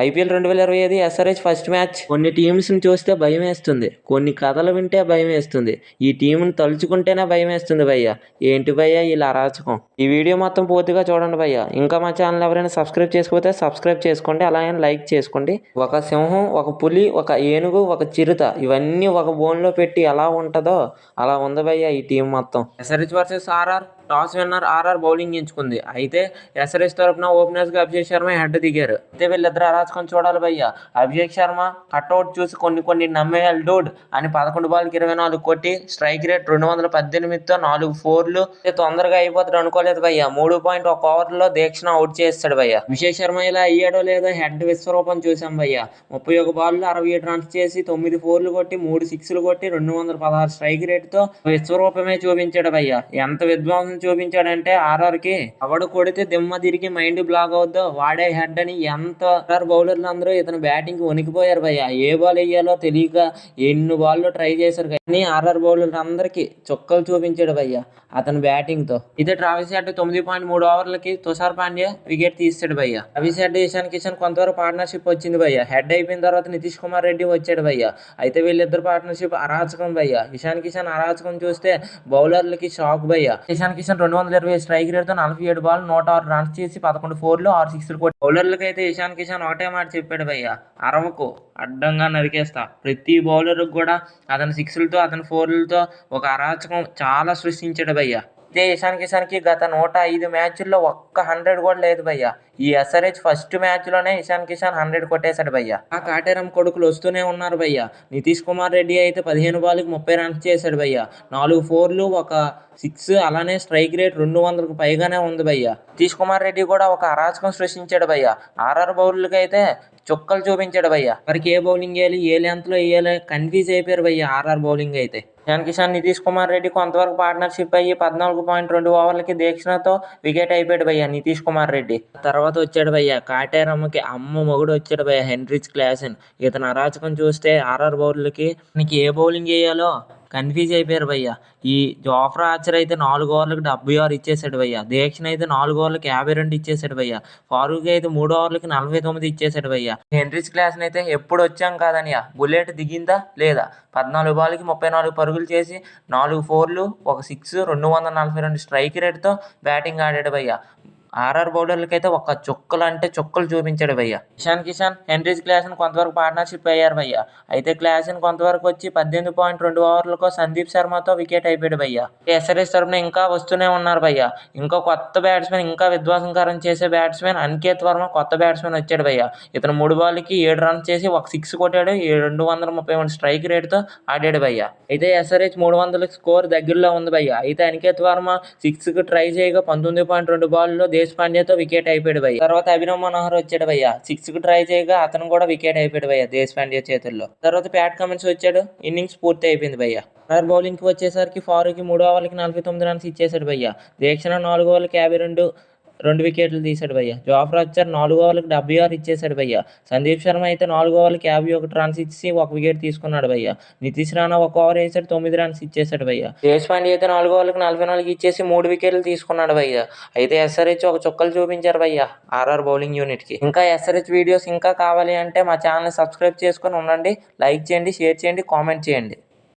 IPL రెండు వేల ఇరవై ఐదు ఎస్ఆర్హెచ్ ఫస్ట్ మ్యాచ్. కొన్ని టీమ్స్ని చూస్తే భయం వేస్తుంది. కొన్ని కథలు వింటే భయం వేస్తుంది. ఈ టీంని తలుచుకుంటేనే భయం వేస్తుంది భయ్య. ఏంటి భయ్య ఇలా అరాచకం? ఈ వీడియో మొత్తం పూర్తిగా చూడండి భయ్య. ఇంకా మా ఛానల్ ఎవరైనా సబ్స్క్రైబ్ చేసుకోకపోతే సబ్స్క్రైబ్ చేసుకోండి అలాగే లైక్ చేసుకోండి. ఒక సింహం ఒక పులి ఒక ఏనుగు ఒక చిరుత ఇవన్నీ ఒక బోన్లో పెట్టి ఎలా ఉంటుందో అలా ఉంది భయ్య ఈ టీం మొత్తం. SRH versus RR. Toss winner RR bowling ఎంచుకుంది అయితే ఎస్ఆర్ఎస్ తరపున ఓపెనర్స్గా అభిషేక్ శర్మ హెడ్ దిగారు. అయితే వీళ్ళిద్దరు అరాచకం చూడాలి భయ్య. అభిషేక్ శర్మ కట్అవుట్ చూసి కొన్ని కొన్ని నమ్మేయాలి డూడ్ అని పదకొండు బాల్కి ఇరవై నాలుగు కొట్టి స్ట్రైక్ రేట్ రెండు వందల పద్దెనిమిదితో నాలుగు ఫోర్లు. తొందరగా అయిపోతాడు అనుకోలేదు భయ్య. మూడు పాయింట్ ఒక ఓవర్లో దీక్షణ అవుట్ చేస్తాడు భయ్య. అభిషేక్ శర్మ ఇలా అయ్యాడో లేదో హెడ్ విశ్వరూపం చూసాం భయ్య. ముప్పై ఒక బాల్లో అరవై ఏడు రన్స్ చేసి తొమ్మిది ఫోర్లు కొట్టి మూడు సిక్స్లు కొట్టి రెండు వందల పదహారు స్ట్రైక్ రేట్తో విశ్వరూపమే చూపించాడు భయ్య. ఎంత విధ్వంసం చూపించాడంటే ఆర్ఆర్కి. అవడు కొడితే దిమ్మ తిరిగి మైండ్ బ్లాక్ అవుద్దో వాడే హెడ్ అని ఎంత ఆర్ఆర్ బౌలర్లు అందరూ. ఇతను బ్యాటింగ్ వణికిపోయారు భయ్య. ఏ బాల్ వేయాలో తెలియక ఎన్ని బాల్లో ట్రై చేశారు కానీ ఆర్ఆర్ బౌలర్లు అందరికీ చుక్కలు చూపించాడు భయ్య అతని బ్యాటింగ్తో ఇదే ట్రావిస్ హెడ్ తొమ్మిది పాయింట్ మూడు ఓవర్లకి తుషార్ పాండ్యా వికెట్ తీస్తాడు భయ్య. ట్రావిస్ హెడ్ ఇషాన్ కిషన్ కొంతవరకు పార్ట్నర్షిప్ వచ్చింది భయ్య. హెడ్ అయిపోయిన తర్వాత నితీష్ కుమార్ రెడ్డి వచ్చాడు భయ్య. అయితే వీళ్ళిద్దరు పార్ట్నర్షిప్ అరాచకం భయ్య. ఇషాన్ కిషన్ అరాచకం చూస్తే బౌలర్లకి షాక్ భయ్య. ఇషాన్ కిషన్ రెండు వందల ఇరవై స్ట్రైక్ రేట్తో నలభై ఏడు బాల్ నూట ఆరు రన్స్ చేసి పదకొండు ఫోర్లు ఆరు సిక్స్లు కొట్టి బౌలర్లకు అయితే ఇషాన్ కిషాన్ ఒకటే మాట చెప్పాడు భయ్య అరవకు అడ్డంగా నరికేస్తా. ప్రతి బౌలర్కి కూడా అతని సిక్స్లతో అతని ఫోర్లతో ఒక అరాచకం చాలా సృష్టించాడు భయ్య. ఇదే ఇషాన్ కిషాన్కి గత నూట ఐదు మ్యాచ్ల్లో ఒక్క హండ్రెడ్ కూడా లేదు భయ్య. ఈ ఎస్ఆర్హెచ్ ఫస్ట్ మ్యాచ్లోనే ఇషాన్ కిషాన్ హండ్రెడ్ కొట్టేశాడు భయ్య. ఆ కాటేరం కొడుకులు వస్తూనే ఉన్నారు భయ్య. నితీష్ కుమార్ రెడ్డి అయితే పదిహేను బాల్కి ముప్పై రన్స్ చేశాడు భయ్య. నాలుగు ఫోర్లు ఒక సిక్స్ అలానే స్ట్రైక్ రేట్ రెండు వందలకు పైగానే ఉంది భయ్య. నితీష్ కుమార్ రెడ్డి కూడా ఒక అరాచకం సృష్టించాడు భయ్య. ఆర్ఆర్ బౌలర్లకి అయితే చుక్కలు చూపించాడు భయ్య. వారికి ఏ బౌలింగ్ వేయాలి ఏ లెంత్లో వేయాలి కన్ఫ్యూజ్ అయిపోయారు భయ్య ఆర్ఆర్ బౌలింగ్ అయితే. ఇషాన్ కిషాన్ నితీష్ కుమార్ రెడ్డి కొంతవరకు పార్ట్నర్షిప్ అయ్యి పద్నాలుగు పాయింట్ రెండు ఓవర్లకి దీక్షణతో వికెట్ అయిపోయాడు భయ్య నితీష్ కుమార్ రెడ్డి. తర్వాత తర్వాత వచ్చాడు భయ్య. కాటేరమ్మకి అమ్మ మొగుడు వచ్చాడు భయ్య హెన్రిచ్ క్లాసన్. ఇతను అరాచకం చూస్తే ఆర్ఆర్ బౌలర్లకి నీకు ఏ బౌలింగ్ వేయాలో కన్ఫ్యూజ్ అయిపోయారు భయ్య. ఈ జోఫ్రా ఆర్చర్ అయితే నాలుగు ఓవర్లకు డెబ్బై ఆరు ఇచ్చేసాడు భయ్య. దీక్షణ అయితే నాలుగు ఓవర్లకు యాభై రెండు ఇచ్చేసాడు భయ్య. ఫారూక్ అయితే మూడు ఓవర్లకి నలభై తొమ్మిది ఇచ్చేసాడు భయ్య. హెన్రిచ్ క్లాస్ని అయితే ఎప్పుడు వచ్చాం కాదనియా బుల్లెట్ దిగిందా లేదా? పద్నాలుగు బాల్కి ముప్పై నాలుగు పరుగులు చేసి నాలుగు ఫోర్లు ఒక సిక్స్ రెండు వందల నలభై రెండు స్ట్రైక్ రేట్తో బ్యాటింగ్ ఆడాడు భయ్య. ఆర్ఆర్ బౌలర్లకి అయితే ఒక చుక్కలు అంటే చుక్కలు చూపించాడు భయ్య. ఇషాన్ కిషాన్ హెన్రీస్ క్లాసన్ కొంతవరకు పార్ట్నర్షిప్ అయ్యారు భయ్య. అయితే క్లాసన్ కొంతవరకు వచ్చి పద్దెనిమిది పాయింట్ రెండు ఓవర్లకు సందీప్ శర్మతో వికెట్ అయిపోయాడు భయ్య. ఎస్ఆర్ఎస్ తరఫున ఇంకా వస్తూనే ఉన్నారు భయ్య. ఇంకో కొత్త బ్యాట్స్మెన్ ఇంకా విధ్వంసకరం చేసే బ్యాట్స్మెన్ అనికేత్ వర్మ కొత్త బ్యాట్స్మెన్ వచ్చాడు భయ్య. ఇతను మూడు బాల్కి ఏడు రన్స్ చేసి ఒక సిక్స్ కొట్టాడు రెండు వందల ముప్పై మూడు స్ట్రైక్ రేట్తో ఆడాడు భయ్య. అయితే ఎస్ఆర్హెచ్ మూడు వందల స్కోర్ దగ్గరలో ఉంది భయ్య. అయితే అనికేత్ వర్మ సిక్స్కి ట్రై చేయగా పంతొమ్మిది పాయింట్ రెండు బాల్లో దేశపాండ్యతో వికెట్ అయిపోయాడు భయ్య. తర్వాత అభినవ్ మనోహర్ వచ్చాడు భయ్య. సిక్స్కి ట్రై చేయగా అతను కూడా వికెట్ అయిపోయాడు భయ్య దేశపాండ్య చేతుల్లో. తర్వాత ప్యాట్ కమిన్స్ వచ్చాడు. ఇన్నింగ్స్ పూర్తి అయిపోయింది భయ్య. ఆర్ బౌలింగ్కి వచ్చేసరికి ఫారూకి మూడు ఓవర్లకి నలభై తొమ్మిది రన్స్ ఇచ్చేసాడు భయ్య. దీక్షణ నాలుగు ఓవర్లకి యాభై రెండు రెండు వికెట్లు తీశాడు భయ్య. జోఫ్రా వచ్చారు నాలుగు ఓవర్లకు డెబ్బై ఆరు ఇచ్చేశాడు భయ్య. సందీప్ శర్మ అయితే నాలుగు ఓవర్లకు యాభై ఒకటి రన్స్ ఇచ్చి ఒక వికెట్ తీసుకున్నాడు భయ్య. నితీష్ రాణా ఒక ఓవర్ వేసాడు తొమ్మిది రన్స్ ఇచ్చేశాడు భయ్య. దేశపాండే అయితే నాలుగు ఓవర్లకు నలభై నాలుగు ఇచ్చేసి మూడు వికెట్లు తీసుకున్నాడు భయ్య. అయితే ఎస్ఆర్హెచ్ ఒక చుక్కలు చూపించారు భయ్య ఆర్ఆర్ బౌలింగ్ యూనిట్కి. ఇంకా ఎస్ఆర్హెచ్ వీడియోస్ ఇంకా కావాలి అంటే మా ఛానల్ సబ్స్క్రైబ్ చేసుకొని ఉండండి లైక్ చేయండి షేర్ చేయండి కామెంట్ చేయండి.